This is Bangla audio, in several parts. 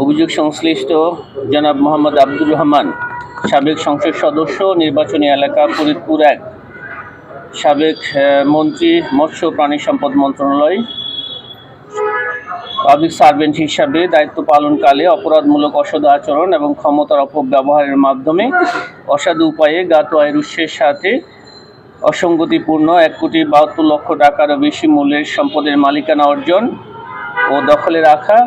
অভিযোগ সংশ্লিষ্ট জনাব মোহাম্মদ আব্দুর রহমান, সাবেক সংসদ সদস্য, নির্বাচনী এলাকা ফরিদপুর এক। সাবেক মন্ত্রী, মৎস্য প্রাণী সম্পদ মন্ত্রণালয়। পাবলিক সার্ভেন্ট হিসাবে দায়িত্ব পালনকালে অপরাধমূলক অসদ আচরণ এবং ক্ষমতার অপব্যবহারের মাধ্যমে অসাধু উপায়ে জ্ঞাত আয়ের উৎসের সাথে অসঙ্গতিপূর্ণ এক কোটি বাহাত্তর লক্ষ টাকারও বেশি মূল্যের সম্পদের মালিকানা অর্জন ও দখলে রাখা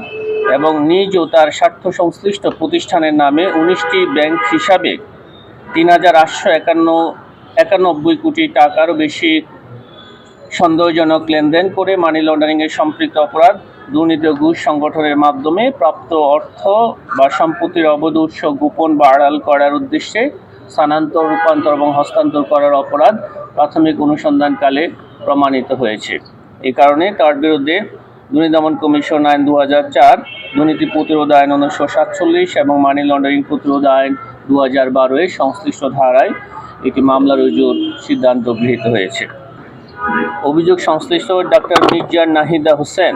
এবং নিজ ও তার স্বার্থ সংশ্লিষ্ট প্রতিষ্ঠানের নামে উনিশটি ব্যাংক হিসাবে তিন হাজার আটশো একান্ন, একানব্বই কোটি টাকারও বেশি সন্দেহজনক লেনদেন করে মানি লন্ডারিংয়ের সম্পৃক্ত অপরাধ, দুর্নীতি ঘুষ সংগঠনের মাধ্যমে প্রাপ্ত অর্থ বা সম্পত্তির অবৈধ উৎস গোপন বা আড়াল করার উদ্দেশ্যে স্থানান্তর, রূপান্তর এবং হস্তান্তর করার অপরাধ প্রাথমিক অনুসন্ধানকালে প্রমাণিত হয়েছে। এ কারণে তার বিরুদ্ধে দুর্নীতি দমন কমিশন আইন দু হাজার চার, দুর্নীতি প্রতিরোধ আইন উনিশশো সাতচল্লিশ এবং মানি লন্ডারিং প্রতিরোধ আইন দু হাজার বারোয় সংশ্লিষ্ট ধারায় একটি মামলা রুজুর সিদ্ধান্ত গৃহীত হয়েছে। অভিযোগ সংশ্লিষ্ট ডাক্তার মির্জা নাহিদা হোসেন,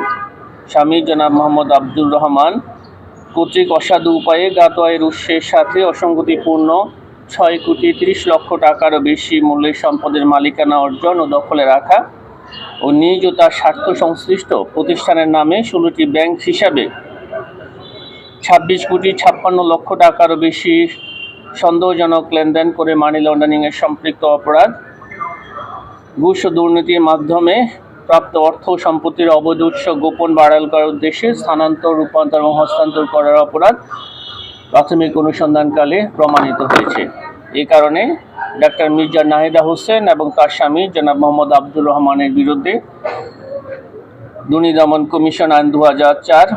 স্বামী জনাব মোহাম্মদ আব্দুর রহমান কর্তৃক অসাধু উপায়ে জ্ঞাত আয়ের উৎসের সাথে অসঙ্গতিপূর্ণ ছয় কোটি তিরিশ লক্ষ টাকারও বেশি মূল্যের সম্পদের মালিকানা অর্জন ও দখলে রাখা ও নিজ ও তার স্বার্থ সংশ্লিষ্ট প্রতিষ্ঠানের নামে ষোলোটি ব্যাংক হিসাবে ছাব্বিশ কোটি ছাপ্পান্ন লক্ষ টাকারও বেশি সন্দেহজনক লেনদেন করে মানি লন্ডারিংয়ের সম্পৃক্ত অপরাধ, ঘুষ ও দুর্নীতির মাধ্যমে প্রাপ্ত অর্থ সম্পত্তির অবৈধ উৎস গোপন বাড়াল করার উদ্দেশ্যে স্থানান্তর, রূপান্তর এবং হস্তান্তর করার অপরাধ প্রাথমিক অনুসন্ধানকালে প্রমাণিত হয়েছে। এই কারণে ডাক্তার মির্জা নাহিদা হোসেন এবং তার স্বামী জনাব মোহাম্মদ আব্দুর রহমানের বিরুদ্ধে দুর্নীতি দমন কমিশন আইন দু চার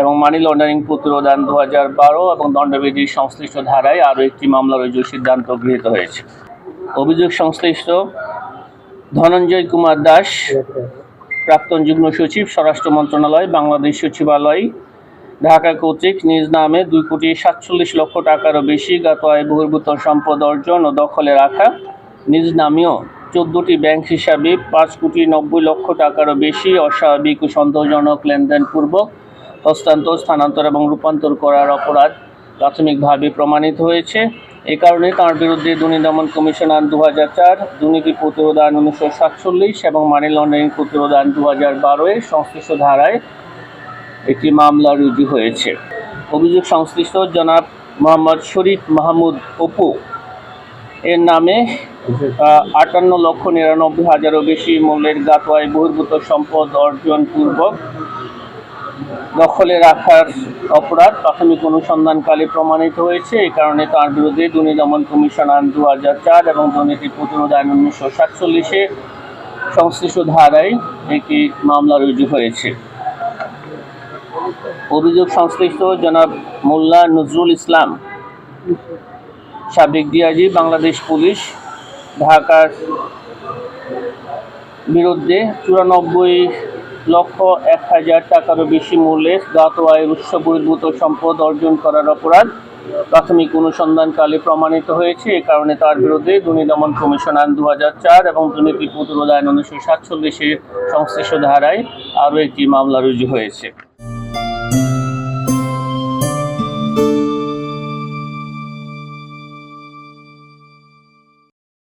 এবং মানি লন্ডারিং প্রতিরোধ আইন দু বারো এবং দণ্ডবিধির সংশ্লিষ্ট ধারায় আরও একটি মামলা রুজুর সিদ্ধান্ত গৃহীত হয়েছে। অভিযোগ সংশ্লিষ্ট ধনঞ্জয় কুমার দাস, প্রাক্তন যুগ্ম সচিব, স্বরাষ্ট্র মন্ত্রণালয়, বাংলাদেশ সচিবালয় ঢাকা কর্তৃক নিজ নামে দুই কোটি সাতচল্লিশ লক্ষ টাকারও বেশি গত আয় বহির্ভূত সম্পদ অর্জন ও দখলে রাখা নিজ নামেও চোদ্দোটি ব্যাংক হিসাবে পাঁচ কোটি নব্বই লক্ষ টাকারও বেশি অস্বাভাবিক ও সন্দেহজনক লেনদেন পূর্বক হস্তান্তর, স্থানান্তর এবং রূপান্তর করার অপরাধ প্রাথমিকভাবে প্রমাণিত হয়েছে। এ কারণে তাঁর বিরুদ্ধে দুর্নীতি দমন কমিশন আইন দু হাজার চার, দুর্নীতি প্রতিরোধ আইন উনিশশো সাতচল্লিশ এবং মানি লন্ডারিং প্রতিরোধ আইন দু হাজার বারোয় সংশ্লিষ্ট ধারায় একটি মামলা রুজু হয়েছে। অভিযোগ সংশ্লিষ্ট জনাব মোহাম্মদ শরীফ মাহমুদ অপু। এর নামে আটান্ন লক্ষ নিরানব্বই হাজারও বেশি মূল্যের গাতোয়ায় বহির্ভূত সম্পদ অর্জন পূর্বক দখলে রাখার অপরাধ প্রাথমিক অনুসন্ধানকালে প্রমাণিত হয়েছে। এই কারণে তার বিরুদ্ধে দুর্নীতি দমন কমিশন আইন দু হাজার চার এবং দুর্নীতি প্রতিরোধ আইন উনিশশো সাতচল্লিশে সংশ্লিষ্ট ধারায় একটি মামলা রুজু হয়েছে। অভিযোগ সংশ্লিষ্ট জনাব মোল্লা নজরুল ইসলাম। সাবেক ডিআইজি, বাংলাদেশ পুলিশ, ঢাকার বিরুদ্ধে চুরানব্বই লক্ষ এক হাজার টাকারও বেশি মূল্যের জ্ঞাত আয়ের উৎস বহির্ভূত সম্পদ অর্জন করার অপরাধ প্রাথমিক অনুসন্ধানকালে প্রমাণিত হয়েছে। এ কারণে তার বিরুদ্ধে দুর্নীতি দমন কমিশন আইন দু চার এবং দুর্নীতি প্রতিরোধ আইন উনিশশো সাতচল্লিশের সংশ্লিষ্ট ধারায় আরও একটি মামলা রুজু হয়েছে।